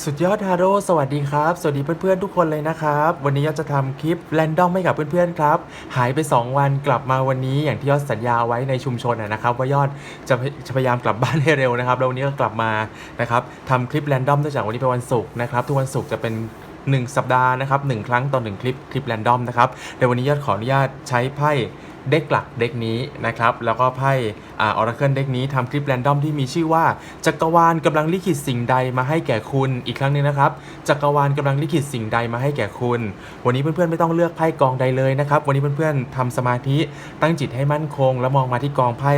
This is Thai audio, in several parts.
สุดยอดฮาโร่สวัสดีครับ สวัสดีเพื่อนๆทุกคนเลยนะครับ วันนี้ยอดจะทำคลิปแรนดอมให้กับเพื่อนๆครับ หายไป 2 วันกลับมาวันนี้อย่างที่ยอดสัญญาไว้ในชุมชนนะครับว่ายอดจะจะพยายามกลับบ้านให้เร็วนะครับแล้ววันนี้ก็กลับมานะครับทำคลิปแรนดอมเนื่องจากวันนี้เป็นวันศุกร์นะครับทุกวันศุกร์จะเป็น1 สัปดาห์นะครับหนึ่งครั้งต่อหนึ่งคลิปคลิปแรนดอมนะครับในวันนี้ยอดขออนุญาตใช้ไพ่ เด็กหลักเด็กนี้นะครับ แล้วก็ไพ่ออราเคิลเด็กนี้ทำคลิปแรนดอมที่มีชื่อว่า จักรวาลกำลังลิขิตสิ่งใดมาให้แก่คุณอีกครั้งหนึงนะครับ จักรวาลกำลังลิขิตสิ่งใดมาให้แก่คุณ วันนี้เพื่อนๆไม่ต้องเลือกไพ่กองใดเลยนะครับ วันนี้เพื่อนๆทำสมาธิตั้งจิตให้มั่นคง แล้วมองมาที่กองไพ่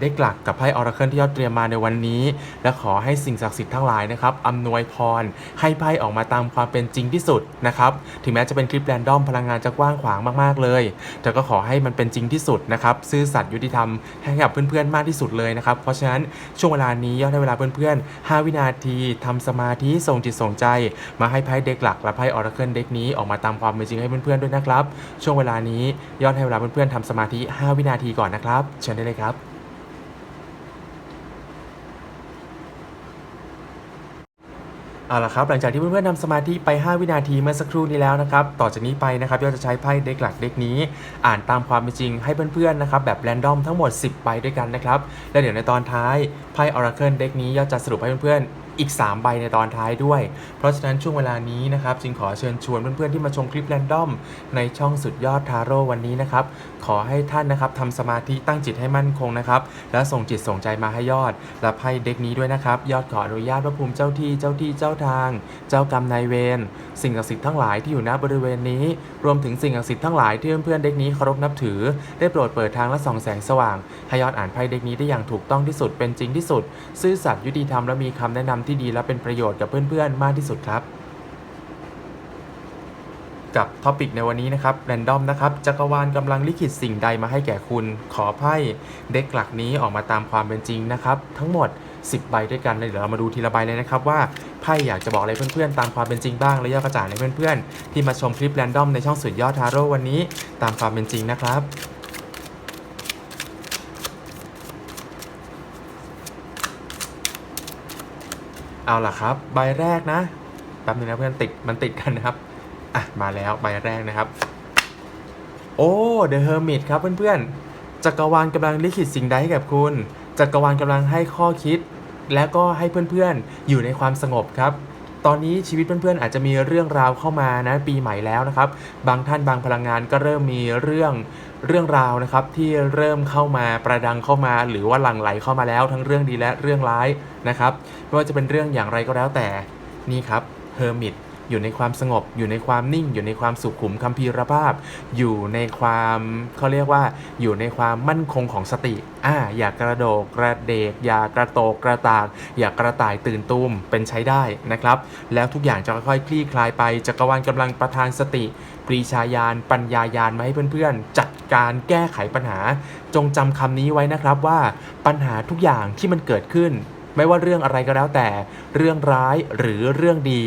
เด็กหลักกับไพ่ออราเคิลที่ยอดเตรียมมาในวันนี้ และขอให้สิ่งศักดิ์สิทธิ์ทั้งหลายนะครับอำนวยพร ให้ไพ่ออกมาตามความเป็นจริงที่สุดนะครับถึงแม้จะเป็นคลิปแรนดอมพลังงานจะกว้างขวางมากๆเลย แต่ก็ขอให้มันเป็นจริงที่สุดนะครับ ซื่อสัตย์ยุติธรรมให้กับเพื่อนๆมากที่สุดเลยนะครับ เพราะฉะนั้นช่วงเวลานี้ยอดให้เวลาเพื่อนๆ 5 วินาทีทำสมาธิส่งจิตส่งใจ มาให้ไพ่เด็กหลักและไพ่ออร์เคิลเด็กนี้ออกมาตามความเป็นจริงให้เพื่อนๆด้วยนะครับ ช่วงเวลานี้ยอดให้เวลาเพื่อนๆทำสมาธิ 5 วินาทีก่อนนะครับ เชิญได้เลยครับ เอาละครับหลังจากที่เพื่อนๆทำสมาธิไป 5 วินาทีเมื่อสักครู่นี้แล้วนะครับต่อจากนี้ไปนะครับยอดจะใช้ไพ่เด็กหลักเด็กนี้ อ่านตามความเป็นจริงให้เพื่อนๆนะครับแบบแรนดอมทั้งหมด 10ใบด้วยกันนะครับและเดี๋ยวในตอนท้ายไพ่ออราเคิลเด็กนี้ยอดจะสรุปให้เพื่อนๆ อีก 3 ใบในตอนท้ายด้วย เพราะฉะนั้นช่วงเวลานี้นะครับจึงขอเชิญชวนเพื่อนๆที่มาชมคลิปแรนดอมในช่องสุดยอดทาโร่วันนี้นะครับ ขอให้ท่านนะครับทำสมาธิตั้งจิตให้มั่นคงนะครับ และส่งจิตส่งใจมาให้ยอดและไพ่เด็กนี้ด้วยนะครับ ยอดขออนุญาตพระภูมิเจ้าที่เจ้าที่เจ้าทาง เจ้ากรรมนายเวรสิ่งศักดิ์สิทธิ์ทั้งหลายที่อยู่ณบริเวณนี้ รวมถึงสิ่งศักดิ์สิทธิ์ทั้งหลายที่เพื่อนๆเด็กนี้เคารพนับถือ ได้โปรดเปิดทางและส่องแสงสว่างให้ยอดอ่านไพ่เด็กนี้ได้อย่างถูกต้องที่สุดเป็นจริงที่สุด ซื่อสัตย์ยุติธรรมและมีคำแนะนำที่ดีและเป็นประโยชน์กับเพื่อนๆ มากที่สุดครับ กับท็อปิกในวันนี้นะครับแรนดอมนะครับจักรวาลกำลังลิขิตสิ่งใดมาให้แก่คุณ ขอไพ่เด็กหลักนี้ออกมาตามความเป็นจริงนะครับ ทั้งหมด 10 ใบด้วยกันเลยเดี๋ยวเรามาดูทีละใบเลยนะครับว่าไพ่อยากจะบอกอะไรเพื่อนๆ ตามความเป็นจริงบ้างและย่อกระจ่างให้เพื่อนๆ ที่มาชมคลิปแรนดอมในช่องสุดยอดทาโร่วันนี้ ตามความเป็นจริงนะครับ เอาล่ะครับ ใบแรกนะแป๊บนึงนะเพื่อนติดมันติดกันนะครับอะมาแล้วใบแรกนะครับ โอ้ The Hermit ครับเพื่อนๆจักรวาลกำลังลิขิตสิ่งใดให้กับคุณจักรวาลกำลังให้ข้อคิด และก็ให้เพื่อนๆอยู่ในความสงบครับตอนนี้ชีวิตเพื่อนๆอาจจะมีเรื่องราวเข้ามานะปีใหม่แล้วนะครับ บางท่านบางพลังงานก็เริ่มมีเรื่อง เรื่องราวนะครับที่เริ่มเข้ามาประดังเข้ามา หรือว่าหลั่งไหลเข้ามาแล้วทั้งเรื่องดีและเรื่องร้ายนะครับไม่ว่าจะเป็นเรื่องอย่างไรก็แล้วแต่นี่ครับเฮอร์มิต อยู่ในความสงบ อยู่ในความนิ่ง อยู่ในความสุขุมคัมภีรภาพ อยู่ในความเขาเรียกว่า อยู่ในความมั่นคงของสติอ่าอย่ากกระโดกกระเดก อย่ากระโตกกระตาก อย่ากระต่ายตื่นตูมเป็นใช้ได้นะครับ แล้วทุกอย่างจะค่อยๆคลี่คลายไปจักรวาลกำลังประทานสติปรีชาญาณปัญญายาณมาให้เพื่อนๆ จัดการแก้ไขปัญหา จงจำคำนี้ไว้นะครับว่าปัญหาทุกอย่างที่มันเกิดขึ้น ไม่ว่าเรื่องอะไรก็แล้วแต่ เรื่องร้ายหรือเรื่องดี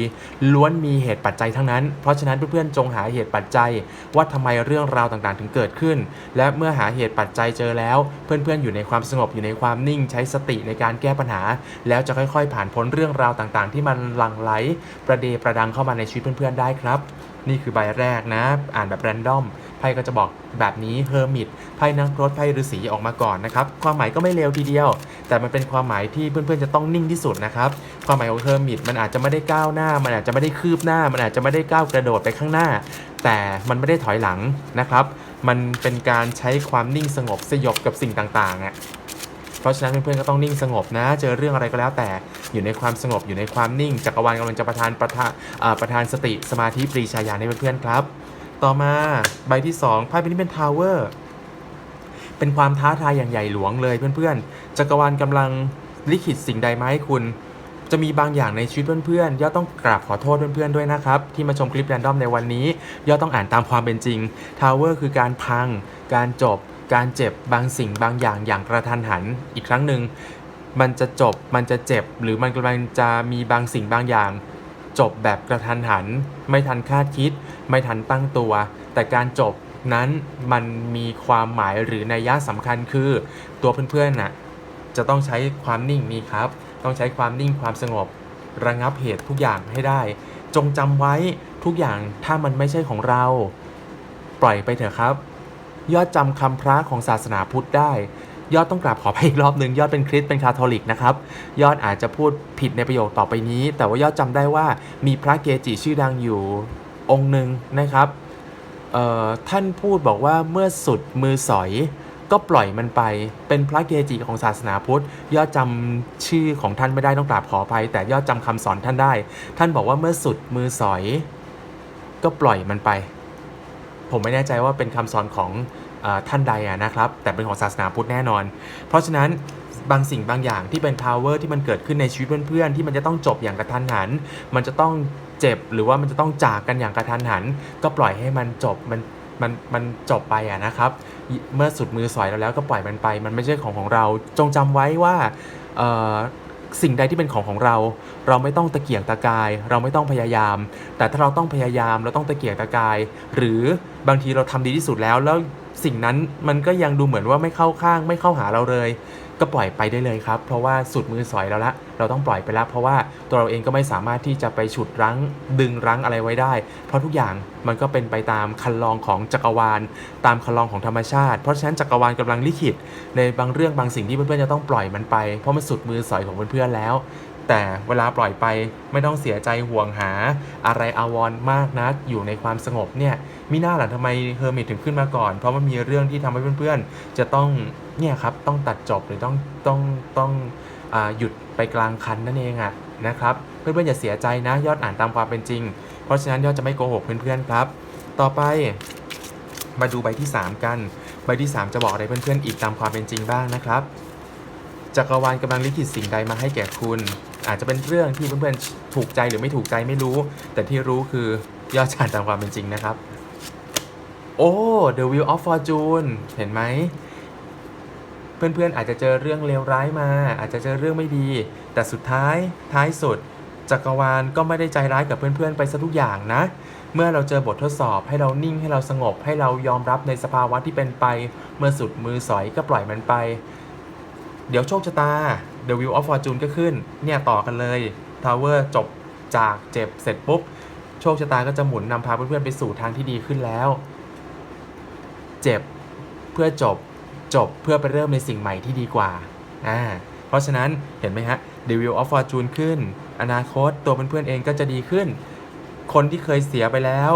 ล้วนมีเหตุปัจจัยทั้งนั้น เพราะฉะนั้นเพื่อนๆจงหาเหตุปัจจัย ว่าทำไมเรื่องราวต่างๆ ถึงเกิดขึ้น และเมื่อหาเหตุปัจจัยเจอแล้ว เพื่อนๆอยู่ในความสงบอยู่ในความนิ่งใช้สติในการแก้ปัญหา แล้วจะค่อยๆ ผ่านพ้นเรื่องราวต่างๆ ที่มันหลั่งไหลประเดประดังเข้ามาในชีวิตเพื่อนๆได้ครับ นี่คือใบแรกนะ อ่านแบบแรนดอมไพ่ก็จะบอกแบบนี้เฮอร์มิตไพ่นักรถไพ่ฤาษีออกมาก่อนนะครับ ความหมายก็ไม่เลวทีเดียว แต่มันเป็นความหมายที่เพื่อนๆจะต้องนิ่งที่สุดนะครับ ความหมายของเฮอร์มิตมันอาจจะไม่ได้ก้าวหน้า มันอาจจะไม่ได้คืบหน้า มันอาจจะไม่ได้ก้าวกระโดดไปข้างหน้า แต่มันไม่ได้ถอยหลังนะครับ มันเป็นการใช้ความนิ่งสงบสยบกับสิ่งต่างๆอะ เพราะฉะนั้นเพื่อนๆก็ต้องนิ่งสงบนะ เจอเรื่องอะไรก็แล้วแต่อยู่ในความสงบอยู่ในความนิ่งจักรวาลกำลังจะประทานประทานประทานสติสมาธิปรีชาญาณให้เพื่อนๆครับ ต่อมาใบที่2ไพ่ใบนี้เป็นทาวเวอร์เป็นความท้าทายอย่างใหญ่หลวงเลยเพื่อนๆ จักรวาลกำลังลิขิตสิ่งใดมาให้คุณจะมีบางอย่างในชีวิตเพื่อนๆ ย่อต้องกราบขอโทษเพื่อนๆ ด้วยนะครับ ที่มาชมคลิปแรนดอมในวันนี้ ย่อต้องอ่านตามความเป็นจริง ทาวเวอร์คือการพัง การจบ การเจ็บบางสิ่งบางอย่างอย่างกระทันหันอีกครั้งหนึ่งมันจะจบมันจะเจ็บ หรือมันกำลังจะมีบางสิ่งบางอย่าง จบแบบกระทันหัน ไม่ทันคาดคิด ไม่ทันตั้งตัว แต่การจบนั้นมันมีความหมายหรือนัยยะสำคัญคือ ตัวเพื่อนๆน่ะจะต้องใช้ความนิ่งนี่ครับ ต้องใช้ความนิ่งความสงบ ระงับเหตุทุกอย่างให้ได้ จงจำไว้ทุกอย่างถ้ามันไม่ใช่ของเรา ปล่อยไปเถอะครับ ยอดจำคำพระของศาสนาพุทธได้ ยอดต้องกราบขอไปอีกรอบหนึ่งยอดเป็นคริสต์เป็นคาทอลิกนะครับ ยอดอาจจะพูดผิดในประโยคต่อไปนี้ แต่ว่ายอดจำได้ว่ามีพระเกจิชื่อดังอยู่องค์หนึ่งนะครับท่านพูดบอกว่าเมื่อสุดมือสอยก็ปล่อยมันไป เป็นพระเกจิของศาสนาพุทธ ยอดจำชื่อของท่านไม่ได้ต้องกราบขออภัย แต่ยอดจำคำสอนท่านได้ ท่านบอกว่าเมื่อสุดมือสอย ก็ปล่อยมันไป ผมไม่แน่ใจว่าเป็นคำสอนของอท่านใดะนะครับ แต่เป็นของศาสนาพุทธแน่นอน เพราะฉะนั้นบางสิ่งบางอย่างที่เป็น power ที่มันเกิดขึ้นในชีวิตเพื่อนๆ ที่มันจะต้องจบอย่างกระทันหัน มันจะต้องเจ็บหรือว่ามันจะต้องจากกันอย่างกระทันหัน ก็ปล่อยให้มันจบมันมันมันจบไปอะนะครับ เมื่อสุดมือสอยเราแล้วก็ปล่อยมันไป มันไม่ใช่ของของเราจงจำไว้ว่า สิ่งใดที่เป็นของของเรา เราไม่ต้องตะเกียกตะกาย เราไม่ต้องพยายาม แต่ถ้าเราต้องพยายามเราต้องตะเกียกตะกาย หรือบางทีเราทำดีที่สุดแล้ว แล้วสิ่งนั้นมันก็ยังดูเหมือนว่าไม่เข้าข้าง ไม่เข้าหาเราเลย ก็ปล่อยไปได้เลยครับ เพราะว่าสุดมือสอยแล้วละเราต้องปล่อยไปแล้ว เพราะว่าตัวเราเองก็ไม่สามารถที่จะไปฉุดรั้งดึงรั้งอะไรไว้ได้ เพราะทุกอย่างมันก็เป็นไปตามคันลองของจักรวาล ตามคันลองของธรรมชาติ เพราะฉะนั้นจักรวาลกำลังลิขิต ในบางเรื่องบางสิ่งที่เพื่อนๆจะต้องปล่อยมันไป เพราะมันสุดมือสอยของเพื่อนๆแล้ว แต่เวลาปล่อยไปไม่ต้องเสียใจห่วงหา อะไรอาวรมากนักอยู่ในความสงบเนี่ยมิน่าหล่ะทำไมเฮอร์มิตถึงขึ้นมาก่อน เพราะมันมีเรื่องที่ทำให้เพื่อนๆ จะต้องเนี่ยครับต้องตัดจบหรือต้องต้องต้องอหยุดไปกลางคันนั่นเองอะนะครับเพื่อนๆอย่าเสียใจนะยอดอ่านตามความเป็นจริง เพราะฉะนั้นยอดจะไม่โกหกเพื่อนๆครับ ต่อไปมาดูใบที่ 3 กัน ใบที่ 3 จะบอกอะไรเพื่อนๆอีกตามความเป็นจริงบ้างนะครับจักรวาลกำลังลิขิตสิ่งใดมาให้แก่คุณ อาจจะเป็นเรื่องที่เพื่อนๆถูกใจหรือไม่ถูกใจไม่รู้ แต่ที่รู้คือยอดจานตามความเป็นจริงนะครับ โอ้ The Wheel of Fortune เห็นไหมเพื่อนๆอาจจะเจอเรื่องเลวร้ายมา อาจจะเจอเรื่องไม่ดี แต่สุดท้ายท้ายสุดจักรวาลก็ไม่ได้ใจร้ายกับเพื่อนๆไปซะทุกอย่างนะ เมื่อเราเจอบททดสอบให้เรานิ่งให้เราสงบ ให้เรายอมรับในสภาวะที่เป็นไป เมื่อสุดมือสอยก็ปล่อยมันไป เดี๋ยวโชคชะตา The Wheel of Fortune ก็ขึ้น เนี่ยต่อกันเลย Tower จบจากเจ็บเสร็จปุ๊บ โชคชะตาก็จะหมุนนำพาเพื่อนๆไปสู่ทางที่ดีขึ้นแล้ว เจ็บเพื่อจบจบเพื่อไปเริ่มในสิ่งใหม่ที่ดีกว่าอ่าเพราะฉะนั้นเห็นไหมฮะ The Wheel of Fortune ขึ้น อนาคตตัวเพื่อนๆเองก็จะดีขึ้น คนที่เคยเสียไปแล้ว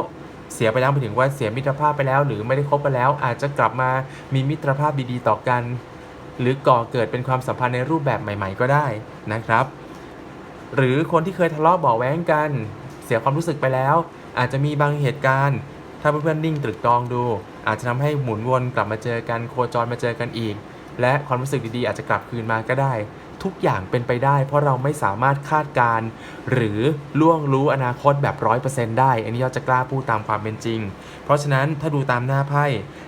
เสียไปแล้วหมายถึงว่าเสียมิตรภาพไปแล้ว หรือไม่ได้คบกันแล้ว อาจจะกลับมามีมิตรภาพดีๆต่อกัน หรือก่อเกิดเป็นความสัมพันธ์ในรูปแบบใหม่ ๆ ก็ได้นะครับ หรือคนที่เคยทะเลาะเบาแว้งกัน เสียความรู้สึกไปแล้ว อาจจะมีบางเหตุการณ์ ถ้าเพื่อนๆนิ่งตรึกตรองดู อาจจะทำให้หมุนวนกลับมาเจอกันโคจรมาเจอกันอีก และความรู้สึกดีๆอาจจะกลับคืนมาก็ได้ ทุกอย่างเป็นไปได้ เพราะเราไม่สามารถคาดการ์หรือล่วงรู้อนาคตแบบร้อยเปอร์เซ็นต์ได้ อันนี้เราจะกล้าพูดตามความเป็นจริง เพราะฉะนั้นถ้าดูตามหน้าไพ่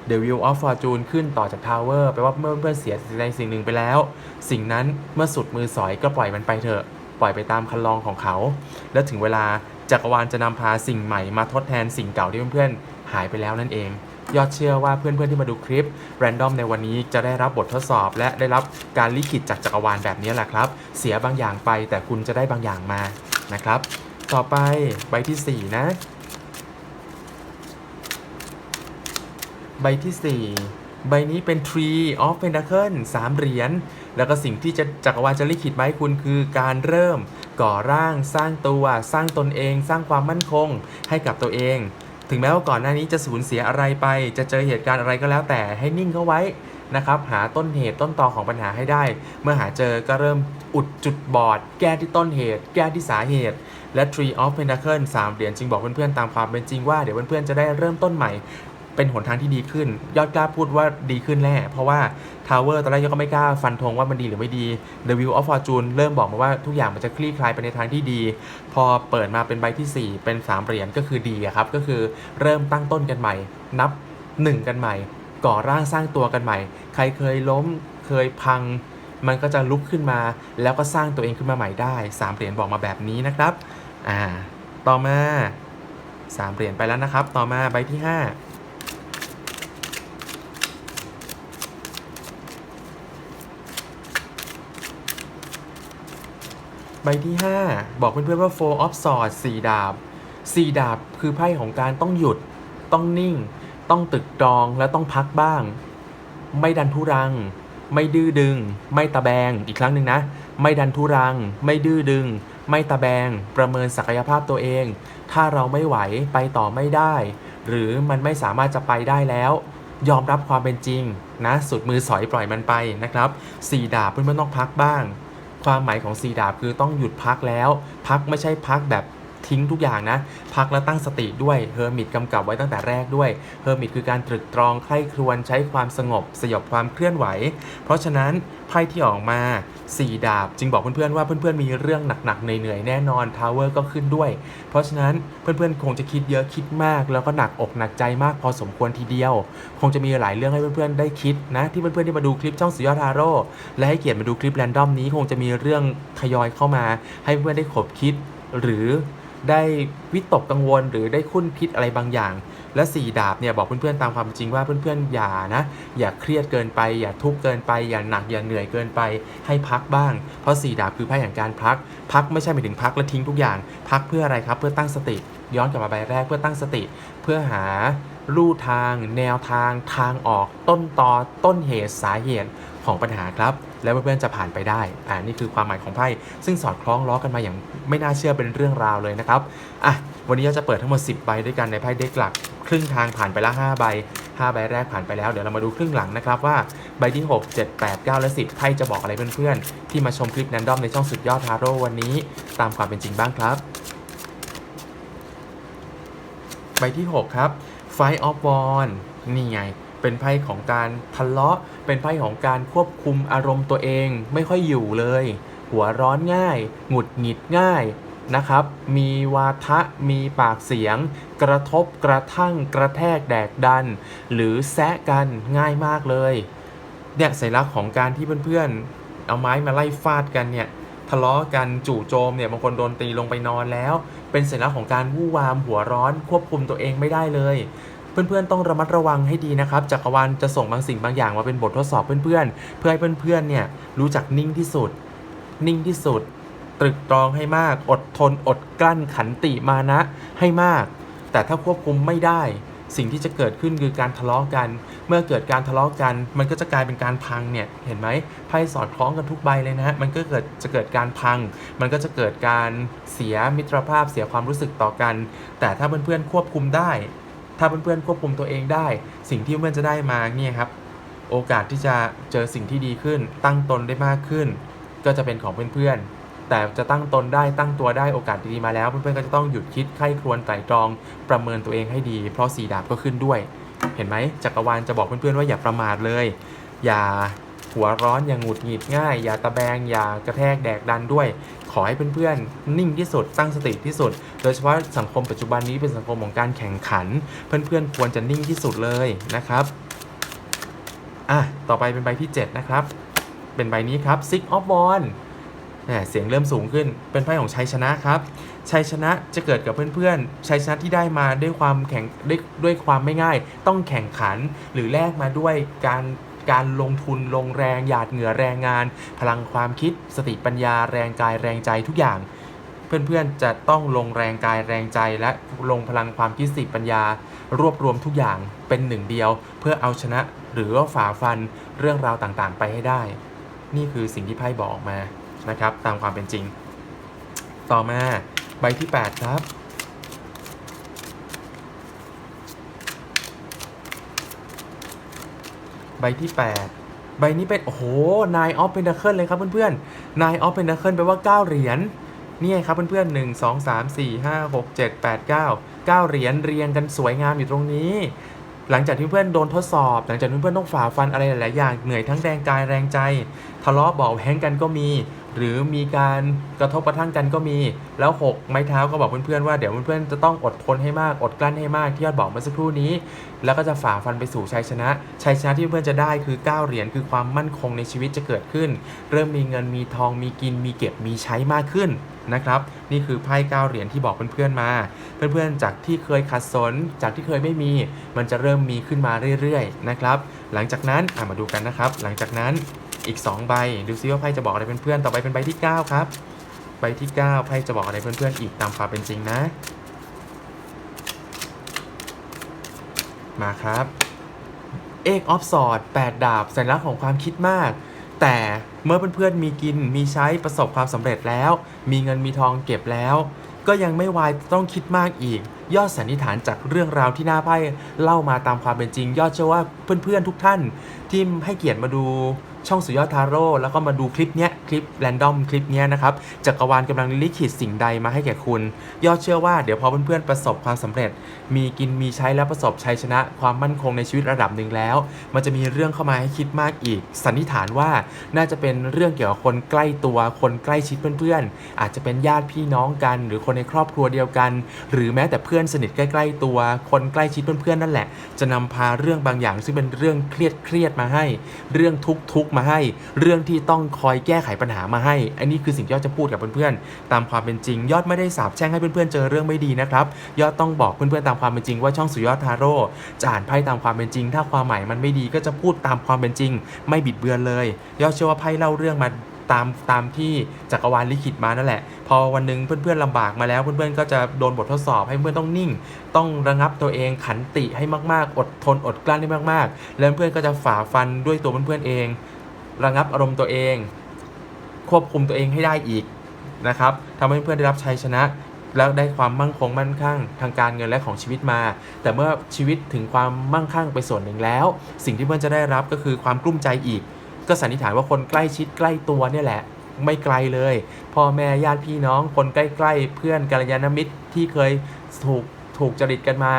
The Wheel of Fortune ขึ้นต่อจาก Tower แปลว่าเมื่อเพื่อนเสียในสิ่งหนึ่งไปแล้ว สิ่งนั้นเมื่อสุดมือสอยก็ปล่อยมันไปเถอะ ปล่อยไปตามคันลองของเขา แล้วถึงเวลาจักรวาลจะนำพาสิ่งใหม่มาทดแทนสิ่งเก่าที่เพื่อนๆหายไปแล้วนั่นเอง ยอดเชื่อว่าเพื่อนๆที่มาดูคลิป Random ในวันนี้จะได้รับบททดสอบ และได้รับการลิขิตจากจักรวาลแบบนี้แหละครับ เสียบางอย่างไปแต่คุณจะได้บางอย่างมานะครับ ต่อไปใบทีสี่4 นะ ใบที่ 4ใบนี้เป็น Tree of Pentacle 3เหรียญ แล้วก็สิ่งที่จะจักรวาลจะลิขิตไว้คุณคือการเริ่ม ก่อร่างสร้างตัว สร้างตนเอง สร้างความมั่นคง ให้กับตัวเอง ถึงแม้ว่าก่อนหน้านี้จะสูญเสียอะไรไป จะเจอเหตุการณ์อะไรก็แล้วแต่ให้นิ่งเข้าไว้นะครับ หาต้นเหตุต้นตอของปัญหาให้ได้ เมื่อหาเจอก็เริ่มอุดจุดบอด แก้ที่ต้นเหตุ แก้ที่สาเหตุ และ Tree of Pentacle 3 เหรียญจึงบอกเพื่อนๆตามความเป็นจริงว่าเดี๋ยวเพื่อนๆจะได้เริ่มต้นใหม่ เป็นหนทางที่ดีขึ้น ยอดกล้าพูดว่าดีขึ้นแน่ เพราะว่า Tower ตอนแรกยอดก็ไม่กล้าฟันธงว่ามันดีหรือไม่ดี The Wheel of Fortune เริ่มบอกมาว่าทุกอย่างมันจะคลี่คลายไปในทางที่ดี พอเปิดมาเป็นใบที่ 4 เป็น 3 เหรียญก็คือดีครับ ก็คือเริ่มตั้งต้นกันใหม่ นับ 1 กันใหม่ ก่อร่างสร้างตัวกันใหม่ ใครเคยล้มเคยพัง มันก็จะลุกขึ้นมา แล้วก็สร้างตัวเองขึ้นมาใหม่ได้3เหรียญบอกมาแบบนี้นะครับอ่าต่อมา3เหรียญไปแล้วนะครับ ต่อมาใบที่ 5 ใบที่ 5 บอกเพื่อนๆว่า four of swords สี่ดาบสี่ดาบคือไพ่ของการต้องหยุด ต้องนิ่ง ต้องตึกตรองและต้องพักบ้าง ไม่ดันทุรัง ไม่ดื้อดึง ไม่ตะแบงอีกครั้งหนึ่งนะ ไม่ดันทุรัง ไม่ดื้อดึง ไม่ตะแบง ประเมินศักยภาพตัวเอง ถ้าเราไม่ไหวไปต่อไม่ได้ หรือมันไม่สามารถจะไปได้แล้วยอมรับความเป็นจริงนะ สุดมือสอยปล่อยมันไปนะครับสี่ดาบเพื่อนๆต้องพักบ้าง ความหมายของสีดาบคือต้องหยุดพักแล้ว พักไม่ใช่พักแบบ ทิ้งทุกอย่างนะ พักแล้วตั้งสติด้วยเฮอร์มิตกำกับไว้ตั้งแต่แรกด้วยเฮอร์มิตคือการตรึกตรองใคร่ครวญใช้ความสงบ สยบความเคลื่อนไหว เพราะฉะนั้นไพ่ที่ออกมา 4 ดาบ จึงบอกเพื่อนๆว่าเพื่อนๆมีเรื่องหนักๆเหนื่อยๆแน่นอนทาวเวอร์ก็ขึ้นด้วย เพราะฉะนั้นเพื่อนๆคงจะคิดเยอะคิดมาก แล้วก็หนักอกหนักใจมากพอสมควรทีเดียว คงจะมีหลายเรื่องให้เพื่อนๆได้คิดนะ ที่เพื่อนๆที่มาดูคลิปช่องสุยอดทาโร่และให้เกียรติมาดูคลิปแรนดอมนี้คงจะมีเรื่องทยอยเข้ามา ให้เพื่อนๆได้ขบคิดหรือ ได้วิตกกังวลหรือได้คุ้นคิดอะไรบางอย่าง และสี่ดาบเนี่ยบอกเพื่อนๆตามความจริงว่าเพื่อนๆอย่านะ อย่าเครียดเกินไป อย่าทุกข์เกินไป อย่าหนักอย่าเหนื่อยเกินไป ให้พักบ้าง เพราะสี่ดาบคือไพ่แห่งการพัก พักไม่ใช่หมายถึงพักแล้วทิ้งทุกอย่าง พักเพื่ออะไรครับ เพื่อตั้งสติ ย้อนกลับมาใบแรกเพื่อตั้งสติ เพื่อหาลู่ทาง แนวทาง ทางออก ต้นตอต้นเหตุสาเหตุ ของปัญหาครับ แล้วเพื่อนๆจะผ่านไปได้อ่านี่คือความหมายของไพ่ซึ่งสอดคล้องล้อกันมาอย่างไม่น่าเชื่อเป็นเรื่องราวเลยนะครับอะวันนี้เราจะเปิดทั้งหมด 10 ใบด้วยกันในไพ่เด็กหลัก ครึ่งทางผ่านไปล้ว5ใบ5ใบแรกผ่านไปแล้วเดี๋ยวเรามาดูครึ่งหลังนะครับว่าใบที่ 6 7 8 9 และ 10ไพ่จะบอกอะไรเพื่อนๆ ที่มาชมคลิปแรนดอมในช่องสุดยอดทาโร่วันนี้ ตามความเป็นจริงบ้างครับ ใบที่ 6 ครับ Fight of w a n นี่ไง เป็นไพ่ของการทะเลาะ เป็นไพ่ของการควบคุมอารมณ์ตัวเองไม่ค่อยอยู่เลย หัวร้อนง่าย หงุดหงิดง่ายนะครับ มีวาทะ มีปากเสียง กระทบกระทั่งกระแทกแดกดัน หรือแซะกันง่ายมากเลยเนี่ยสัญลักษณ์ของการที่เพื่อนๆ เอาไม้มาไล่ฟาดกันเนี่ยทะเลาะกันจู่โจมเนี่ยบางคนโดนตีลงไปนอนแล้ว เป็นสัญลักษณ์ของการวู่วามหัวร้อนควบคุมตัวเองไม่ได้เลย เพื่อนๆต้องระมัดระวังให้ดีนะครับจักรวาลจะส่งบางสิ่งบางอย่างมาเป็นบททดสอบเพื่อนๆ เพื่อให้เพื่อนๆเนี่ยรู้จักนิ่งที่สุด นิ่งที่สุด ตรึกตรองให้มาก อดทนอดกลั้นขันติมานะให้มาก แต่ถ้าควบคุมไม่ได้ สิ่งที่จะเกิดขึ้นคือการทะเลาะกัน เมื่อเกิดการทะเลาะกัน มันก็จะกลายเป็นการพังเนี่ยเห็นไหมไพ่สอดคล้องกันทุกใบเลยนะฮะมันก็เกิดจะเกิดการพัง มันก็จะเกิดการเสียมิตรภาพเสียความรู้สึกต่อกัน แต่ถ้าเพื่อนๆควบคุมได้ ถ้าเพื่อนๆควบคุมตัวเองได้ สิ่งที่เพื่อนจะได้มาเนี่ยครับ โอกาสที่จะเจอสิ่งที่ดีขึ้น ตั้งตนได้มากขึ้น ก็จะเป็นของเพื่อนๆ แต่จะตั้งตนได้ตั้งตัวได้โอกาสดีๆมาแล้ว เพื่อนๆก็จะต้องหยุดคิดไข้ครวญไตร่ตรอง ประเมินตัวเองให้ดี เพราะสีดาบก็ขึ้นด้วย เห็นไหมจักรวาลจะบอกเพื่อนๆว่าอย่าประมาทเลย อย่าหัวร้อนอย่าหงุดหงิดง่าย อย่าตะแบง อย่ากระแทกแดกดันด้วย ขอให้เพื่อนๆ นิ่งที่สุดตั้งสติที่สุด โดยเฉพาะสังคมปัจจุบันนี้เป็นสังคมของการแข่งขัน เพื่อนๆ ควรจะนิ่งที่สุดเลยนะครับอะต่อไปเป็นใบที่ 7 นะครับ เป็นใบนี้ครับ Six of Wands เสียงเริ่มสูงขึ้น เป็นไพ่ของชัยชนะครับ ชัยชนะจะเกิดกับเพื่อนๆ ชัยชนะที่ได้มาด้วยความแข่งด้วยด้วยความไม่ง่าย ต้องแข่งขันหรือแลกมาด้วยการ การลงทุนลงแรงหยาดเหงื่อแรงงาน พลังความคิด สติปัญญา แรงกายแรงใจทุกอย่าง เพื่อนๆจะต้องลงแรงกายแรงใจ และลงพลังความคิดสติปัญญา รวบรวมทุกอย่างเป็นหนึ่งเดียว เพื่อเอาชนะหรือว่าฝ่าฟันเรื่องราวต่างๆ ไปให้ได้ นี่คือสิ่งที่ไพ่บอกออกมานะครับ ตามความเป็นจริง ต่อมาใบที่ 8 ครับ บที่ 8 ใบนี้เป็น โอ้โห Nine of Pentacle เลยครับเพื่อนๆนายออฟเป็นดัคเคิลแปลว่า 9 เหรียญนี่ครับเพื่อนๆ1 2 3 4 5 6 7 8 9 9เหรียญเรียงกันสวยงามอยู่ตรงนี้ หลังจากที่เพื่อนโดนทดสอบ หลังจากที่เพื่อนต้องฝ่าฟันอะไรหลายๆอย่างเหนื่อยทั้งแรงกายแรงใจ ทะเลาะเบาแห้งกันก็มี หรือมีการกระทบกระทั่งกันก็มี แล้ว 6 ไม้เท้าก็บอกเพื่อนๆว่าเดี๋ยวเพื่อนๆจะต้องอดทนให้มากอดกลั้นให้มากที่ยอดบอกเมื่อสักครู่นี้ แล้วก็จะฝ่าฟันไปสู่ชัยชนะชัยชนะที่เพื่อนๆจะได้คือ 9 เหรียญคือความมั่นคงในชีวิตจะเกิดขึ้น เริ่มมีเงินมีทองมีกินมีเก็บมีใช้มากขึ้นนะครับนี่คือไพ่9เหรียญที่บอกเพื่อนๆมา เพื่อนๆจากที่เคยขัดสนจากที่เคยไม่มี มันจะเริ่มมีขึ้นมาเรื่อยๆนะครับหลังจากนั้นมาดูกันนะครับ หลังจากนั้น อีก 2 ใบ ดูซิว่าไพ่จะบอกอะไรเพื่อนๆ ต่อไปเป็นใบที่ 9 ครับ ใบที่ 9 ไพ่จะบอกอะไรเพื่อนๆ อีกตามความเป็นจริงนะ มาครับเอกออฟสอด8ดาบสัญลักษณ์ของความคิดมาก แต่เมื่อเพื่อนๆมีกินมีใช้ประสบความสำเร็จแล้ว มีเงินมีทองเก็บแล้ว ก็ยังไม่วายต้องคิดมากอีก ยอดสันนิษฐานจากเรื่องราวที่หน้าไพ่เล่ามาตามความเป็นจริง ยอดเชื่อว่าเพื่อนๆทุกท่านที่ให้เกียรติมาดู ช่องสุดยอดทาโร่แล้วก็มาดูคลิปเนี้ย คลิปแรนดอมคลิปนี้นะครับจักรวาลกำลังลิขิตสิ่งใดมาให้แก่คุณ ยอดเชื่อว่าเดี๋ยวพอเพื่อนๆประสบความสำเร็จ มีกินมีใช้และประสบชัยชนะ ความมั่นคงในชีวิตระดับหนึ่งแล้ว มันจะมีเรื่องเข้ามาให้คิดมากอีก สันนิษฐานว่าน่าจะเป็นเรื่องเกี่ยวกับคนใกล้ตัวคนใกล้ชิดเพื่อนๆ อาจจะเป็นญาติพี่น้องกัน หรือคนในครอบครัวเดียวกัน หรือแม้แต่เพื่อนสนิทใกล้ๆตัว คนใกล้ชิดเพื่อนๆนั่นแหละ จะนำพาเรื่องบางอย่าง ซึ่งเป็นเรื่องเครียดเครียดๆมาให้ เรื่องทุกทุกมาให้ เรื่องที่ต้องคอยแก้ไขปัญหามาให้ อันนี้คือสิ่งที่ยอดจะพูดกับเพื่อนๆ ตามความเป็นจริง ยอดไม่ได้สาบแช่งให้เพื่อนๆเจอเรื่องไม่ดีนะครับ ยอดต้องบอกเพื่อนๆตามความเป็นจริงว่าช่องสุยอดทาโร่จะอ่านไพ่ตามความเป็นจริง ถ้าความหมายมันไม่ดีก็จะพูดตามความเป็นจริง ไม่บิดเบือนเลย ยอดเชื่อว่าไพ่เล่าเรื่องมาตามตามที่จักรวาลลิขิตมานั่นแหละ พอวันหนึ่งเพื่อนๆลำบากมาแล้วเพื่อนๆก็จะโดนบททดสอบให้เพื่อนต้องนิ่ง ต้องระงับตัวเองขันติให้มากๆ อดทนอดกลั้นให้มากๆ แล้วเพื่อนก็จะฝ่าฟันด้วยตัวเพื่อนๆเอง ระงับอารมณ์ตัวเอง ควบคุมตัวเองให้ได้อีกนะครับทำให้เพื่อนได้รับชัยชนะ แล้วได้ความมั่งคงมั่นคั่ง ทางการเงินและของชีวิตมา แต่เมื่อชีวิตถึงความมั่งคั่งไปส่วนหนึ่งแล้ว สิ่งที่เพื่อนจะได้รับก็คือความกลุ้มใจอีก ก็สันนิษฐานว่าคนใกล้ชิดใกล้ตัวเนี่ยแหละ ไม่ไกลเลย พ่อแม่ญาติพี่น้อง คนใกล้ๆเพื่อนกัลยาณมิตรที่เคยถูกถูกจริตกันมา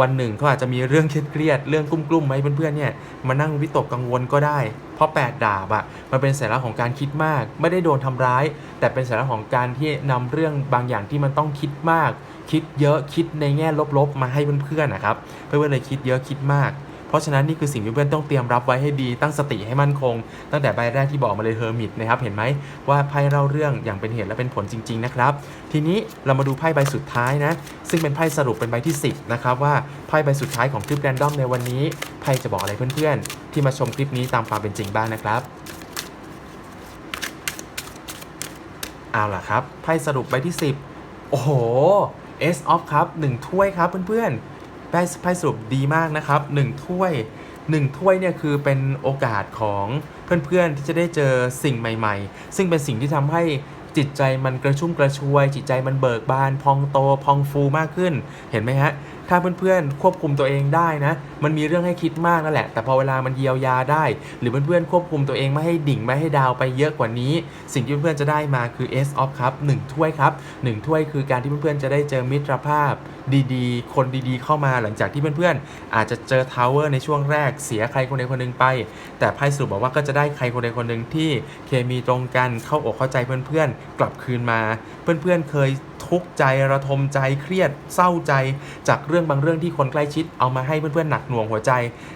วันหนึ่งเขาอาจจะมีเรื่องเครียดเรื่องกลุ้มๆไหมเพื่อนๆเนี่ยมานั่งวิตกกังวลก็ได้ เพราะแปดดาบอะมันเป็นสัญลักษณ์ของการคิดมาก ไม่ได้โดนทำร้าย แต่เป็นสัญลักษณ์ของการที่นำเรื่องบางอย่างที่มันต้องคิดมาก คิดเยอะคิดในแง่ลบๆ มาให้เพื่อนๆนะครับ เพื่อนๆเลยคิดเยอะคิดมาก เพราะฉะนั้นนี่คือสิ่งที่เพื่อนๆต้องเตรียมรับไว้ให้ดี ตั้งสติให้มั่นคง ตั้งแต่ใบแรกที่บอกมาเลยเฮอร์มิตนะครับ เห็นไหมว่าไพ่เล่าเรื่องอย่างเป็นเหตุและเป็นผลจริง ๆ นะครับ ทีนี้เรามาดูไพ่ใบสุดท้ายนะ ซึ่งเป็นไพ่สรุปเป็นใบที่ 10 นะครับว่าไพ่ใบสุดท้ายของคลิปแรนดอมในวันนี้ไพ่จะบอกอะไรเพื่อนๆ ที่มาชมคลิปนี้ตามความเป็นจริงบ้างนะครับเอาล่ะครับไพ่สรุปใบที่ 10 โอ้โห S of ครับ1ถ้วยครับเพื่อนๆ ไพ่ไพ่สรุปดีมากนะครับ1ถ้วย1ถ้วยเนี่ยคือเป็นโอกาสของเพื่อนๆที่จะได้เจอสิ่งใหม่ๆ ซึ่งเป็นสิ่งที่ทำให้จิตใจมันกระชุ่มกระชวย จิตใจมันเบิกบาน พองโต พองฟูมากขึ้น เห็นไหมฮะ ถ้าเพื่อนๆควบคุมตัวเองได้นะมันมีเรื่องให้คิดมากนั่นแหละ แต่พอเวลามันเยียวยาได้ หรือเพื่อนๆควบคุมตัวเองไม่ให้ดิ่งไม่ให้ดาวไปเยอะกว่านี้ สิ่งที่เพื่อนๆจะได้มาคือ S of ครับ1ถ้วยครับ1ถ้วยคือการที่เพื่อนๆจะได้เจอมิตรภาพดีๆ คนดีๆ เข้ามาหลังจากที่เพื่อนๆ อาจจะเจอทาวเวอร์ในช่วงแรกเสียใครคนใดคนหนึ่งไป แต่ไพ่สรุปบอกว่าก็จะได้ใครคนใดคนหนึ่งที่เคมีตรงกันเข้าอกเข้าใจเพื่อนๆ กลับคืนมา เพื่อนๆเคยทุกข์ใจระทมใจเครียดเศร้าใจ จากเรื่องบางเรื่องที่คนใกล้ชิดเอามาให้เพื่อนๆหนักหน่วงหัวใจ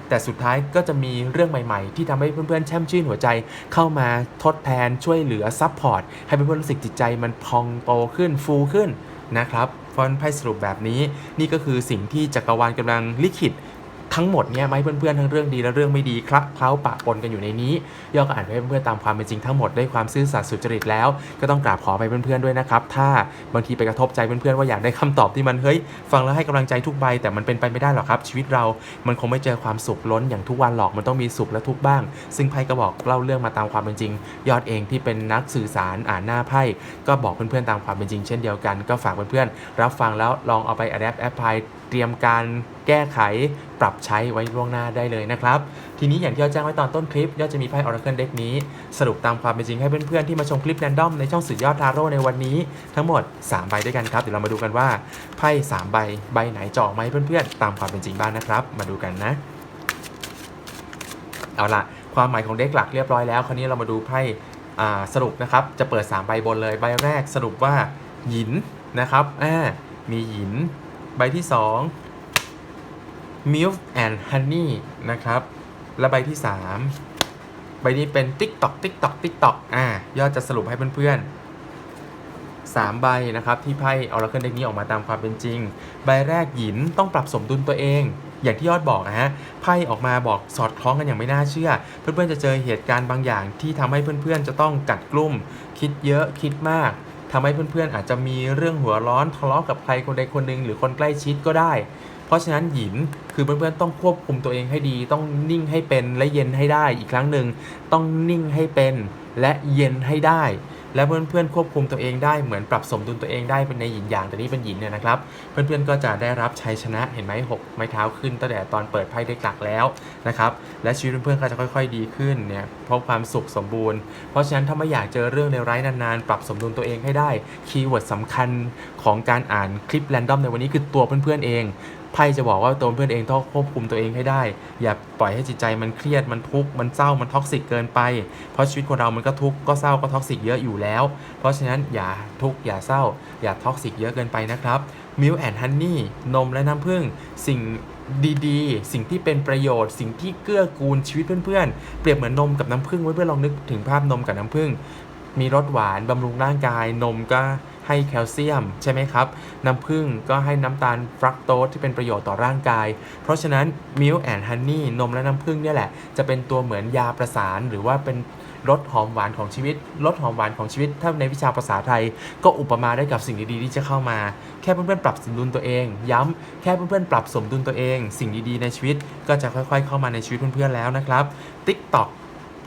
แต่สุดท้ายก็จะมีเรื่องใหม่ๆ ที่ทำให้เพื่อนๆแช่มชื่นหัวใจ เข้ามาทดแทนช่วยเหลือซัพพอร์ตให้เพื่อนๆรู้สึกจิตใจมันพองโตขึ้นฟูขึ้นนะครับฟอนไพ่สรุปแบบนี้นี่ก็คือสิ่งที่จักรวาลกำลังลิขิต ทั้งหมดเนี่ยมาให้เพื่อนๆทั้งเรื่องดีและเรื่องไม่ดีครับเคล้าปะปนกันอยู่ในนี้ยอก็อ่านให้เพื่อนๆตามความเป็นจริงทั้งหมดด้วยความซื่อสัตย์สุจริตแล้ว ก็ต้องกราบขอไปเพื่อนๆด้วยนะครับถ้าบางทีไปกระทบใจเพื่อนๆว่าอยากได้คำตอบที่มันเฮ้ยฟังแล้วให้กำลังใจทุกใบ แต่มันเป็นไปไม่ได้หรอกครับชีวิตเรา มันคงไม่เจอความสุขล้นอย่างทุกวันหรอกมันต้องมีสุขและทุกข์บ้าง ซึ่งไพ่ก็บอกเล่าเรื่องมาตามความเป็นจริง ยอดเองที่เป็นนักสื่อสารอ่านหน้าไพ่ก็บอกเพื่อนๆตามความเป็นจริง เช่นเดียวกัน ก็ฝากเพื่อนๆรับฟังแล้วลองเอาไป adapt apply เตรียมการแก้ไขปรับใช้ไว้ล่วงหน้าได้เลยนะครับ ทีนี้อย่างที่เราแจ้งไว้ตอนต้นคลิปยอดจะมีไพ่ Oracle Deck นี้ สรุปตามความเป็นจริงให้เพื่อนๆที่มาชมคลิปแรนดอมในช่องสุดยอดทาโร่ในวันนี้ทั้งหมด 3 ใบด้วยกันครับ เดี๋ยวเรามาดูกันว่าไพ่3ใบใบไหนเจาะไหมเพื่อนๆ ตามความเป็นจริงบ้างนะครับ มาดูกันนะ เอาละความหมายของเด็กหลักเรียบร้อยแล้ว คราวนี้เรามาดูไพ่สรุปนะครับ จะเปิด 3 ใบบนเลย ใบแรกสรุปว่าหยินนะครับมีหยิน ใบที่ 2 Milk and Honey นะครับ และใบที่ 3 ใบนี้เป็น TikTok TikTok TikTok อ่ายอดจะสรุปให้เพื่อนๆ 3 ใบนะครับ ที่ไพ่ Oracle Deck นี้ออกมาตามความเป็นจริง ใบแรกหยินต้องปรับสมดุลตัวเอง อย่างที่ยอดบอกนะฮะไพ่ออกมาบอกสอดคล้องกันอย่างไม่น่าเชื่อ เพื่อนๆจะเจอเหตุการณ์บางอย่างที่ทำให้เพื่อนๆจะต้องกัดกลุ่ม คิดเยอะคิดมาก ทำให้เพื่อนๆอาจจะมีเรื่องหัวร้อนทะเลาะกับใครคนใดคนหนึ่งหรือคนใกล้ชิดก็ได้ เพราะฉะนั้นหยินคือเพื่อนๆต้องควบคุมตัวเองให้ดี ต้องนิ่งให้เป็นและเย็นให้ได้อีกครั้งหนึ่งต้องนิ่งให้เป็นและเย็นให้ได้ และเพื่อนๆควบคุมตัวเองได้เหมือนปรับสมดุลตัวเองได้เป็นในหยินอย่างแต่นี่เป็นหยินเนี่ยนะครับ เพื่อนๆก็จะได้รับชัยชนะเห็นไหมหกไม้เท้าขึ้นตั้งแต่ตอนเปิดไพ่เด็กหลักแล้วนะครับและชีวิตเพื่อนๆก็จะค่อย ๆ ดีขึ้นเนี่ยเพราะความสุขสมบูรณ์ เพราะฉะนั้นถ้าไม่อยากเจอเรื่องในร้ายนานๆ ปรับสมดุลตัวเองให้ได้คีย์เวิร์ดสำคัญของการอ่านคลิปแรนดอมในวันนี้คือตัวเพื่อนๆเอง ไพ่จะบอกว่าตัวเพื่อนเองต้องควบคุมตัวเองให้ได้ อย่าปล่อยให้จิตใจมันเครียดมันทุกข์มันเศร้ามันท็อกซิกเกินไป เพราะชีวิตคนเรามันก็ทุกข์ก็เศร้าก็ท็อกซิกเยอะอยู่แล้ว เพราะฉะนั้นอย่าทุกข์อย่าเศร้า อย่าท็อกซิกเยอะเกินไปนะครับมิลแอนฮันนี่นมและน้ำผึ้งสิ่งดีๆ สิ่งที่เป็นประโยชน์ สิ่งที่เกื้อกูลชีวิตเพื่อนๆ เปรียบเหมือนนมกับน้ำผึ้งไว้เพื่อลองนึกถึงภาพนมกับน้ำผึ้งมีรสหวานบำรุงร่างกายนมก็ ให้แคลเซียมใช่ไหมครับ น้ำผึ้งก็ให้น้ำตาลฟรักโตสที่เป็นประโยชน์ต่อร่างกาย เพราะฉะนั้นมิลแอนฮันนี่นมและน้ำผึ้งเนี่ยแหละ จะเป็นตัวเหมือนยาประสาน หรือว่าเป็นรสหอมหวานของชีวิตรสหอมหวานของชีวิต ถ้าในวิชาภาษาไทย ก็อุปมาได้กับสิ่งดีๆที่จะเข้ามา แค่เพื่อนๆปรับสมดุลตัวเอง ย้ำแค่เพื่อนๆปรับสมดุลตัวเอง สิ่งดีๆในชีวิตก็จะค่อย ๆ เข้ามาในชีวิตเพื่อนๆแล้วนะครับ TikTok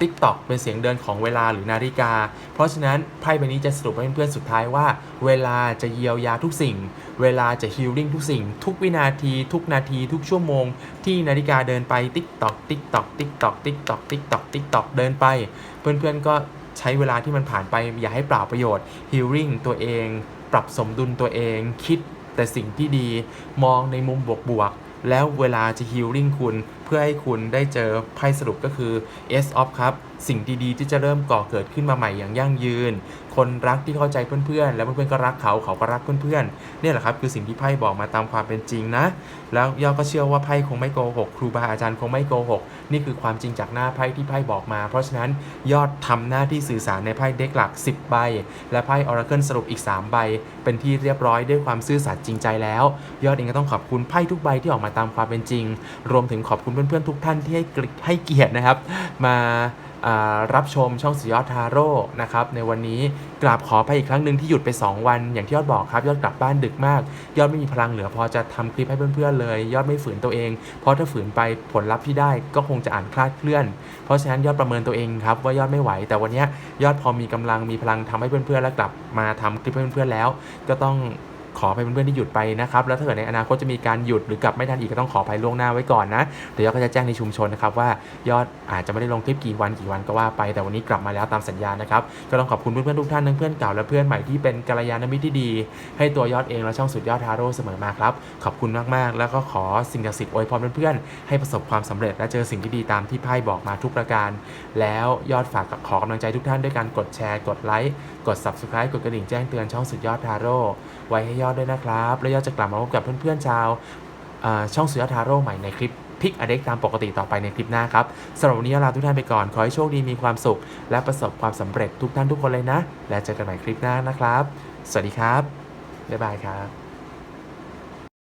TikTok เป็นเสียงเดินของเวลาหรือนาฬิกา เพราะฉะนั้นไพ่ใบนี้จะสรุปให้เพื่อนๆสุดท้ายว่า เวลาจะเยียวยาทุกสิ่ง เวลาจะฮีลลิ่งทุกสิ่ง ทุกวินาที ทุกนาที ทุกชั่วโมง ที่นาฬิกาเดินไป TikTok TikTok TikTok TikTok TikTok TikTok เดินไป เพื่อนๆก็ใช้เวลาที่มันผ่านไปอย่าให้เปล่าประโยชน์ฮีลลิ่งตัวเอง ปรับสมดุลตัวเองคิดแต่สิ่งที่ดีมองในมุมบวกๆแล้วเวลาจะฮีลลิ่งคุณเพื่อให้คุณได้เจอไพ่สรุปก็คือ S of ครับสิ่งดีๆ ที่จะเริ่มก่อเกิดขึ้นมาใหม่อย่างยั่งยืน คนรักที่เข้าใจเพื่อนๆ แล้วเพื่อนๆก็รักเขาเขาก็รักเพื่อนๆเนี่ยแหละครับคือสิ่งที่ไพ่บอกมาตามความเป็นจริงนะ แล้วยอดก็เชื่อว่าไพ่คงไม่โกหกครูบาอาจารย์คงไม่โกหกนี่คือความจริงจากหน้าไพ่ที่ไพ่บอกมา เพราะฉะนั้นยอดทำหน้าที่สื่อสารในไพ่เด็กหลัก 10 ใบ และไพ่ออราเคิลสรุปอีก 3 ใบ เป็นที่เรียบร้อยด้วยความซื่อสัตย์จริงใจแล้ว ยอดเองก็ต้องขอบคุณไพ่ทุกใบที่ออกมาตามความเป็นจริง รวมถึงขอบคุณเพื่อนๆทุกท่านที่ให้ให้เกียรตินะครับ มารับชมช่องสุยอดทาโร่นะครับในวันนี้กราบขอไปอีกครั้งหนึ่งที่หยุดไป 2 วัน อย่างที่ยอดบอกครับ ยอดกลับบ้านดึกมาก ยอดไม่มีพลังเหลือพอจะทำคลิปให้เพื่อนๆเลย ยอดไม่ฝืนตัวเอง เพราะถ้าฝืนไปผลลัพธ์ที่ได้ก็คงจะอ่านคลาดเคลื่อน เพราะฉะนั้นยอดประเมินตัวเองครับว่ายอดไม่ไหว แต่วันนี้ยอดพอมีกำลังมีพลังทำให้เพื่อนๆแล้วกลับมาทำคลิปให้เพื่อนๆแล้ว ก็ต้อง อไปเพื่อนๆที่หยุดไปนะครับแล้วถ้าเกิดในอนาคตจะมีการหยุดหรือกลับไม่ทันอีกก็ต้องขออภัยล่วงหน้าไว้ก่อนนะเดี๋ยวยอดก็จะแจ้งในชุมชนนะครับว่ายอดอาจจะไม่ได้ลงคลิปกี่วันกี่วันก็ว่าไป แต่วันนี้กลับมาแล้วตามสัญญานะครับก็ต้องขอบคุณเพื่อนๆทุกท่านทั้งเพื่อนเก่าและเพื่อนใหม่ที่เป็นกัลยาณมิตรที่ดี ให้ตัวยอดเองและช่องสุดยอดทาโร่เสมอมาครับขอบคุณมากๆ แล้วก็ขอสิ่งศักดิ์สิทธิ์อวยพรเพื่อนๆให้ประสบความสำเร็จและเจอสิ่งที่ดีตามที่ไพ่บอกมาทุกประการ แล้วยอดฝากขอกำลังใจทุกท่านด้วยการกดแชร์กดไลค์ กด subscribe กดกระดิ่งแจ้งเตือนช่องสุดยอดทาโร่ไว้ให้ยอดด้วยนะครับ แล้วยอดจะกลับมาพบกับเพื่อนๆชาวช่องสุดยอดทาโร่ใหม่ในคลิปพิกอเด็กตามปกติต่อไปในคลิปหน้าครับสำหรับวันนี้ลาทุกท่านไปก่อน ขอให้โชคดีมีความสุข และประสบความสำเร็จทุกท่านทุกคนเลยนะ และเจอกันใหม่คลิปหน้านะครับ สวัสดีครับ บ๊ายบายครับ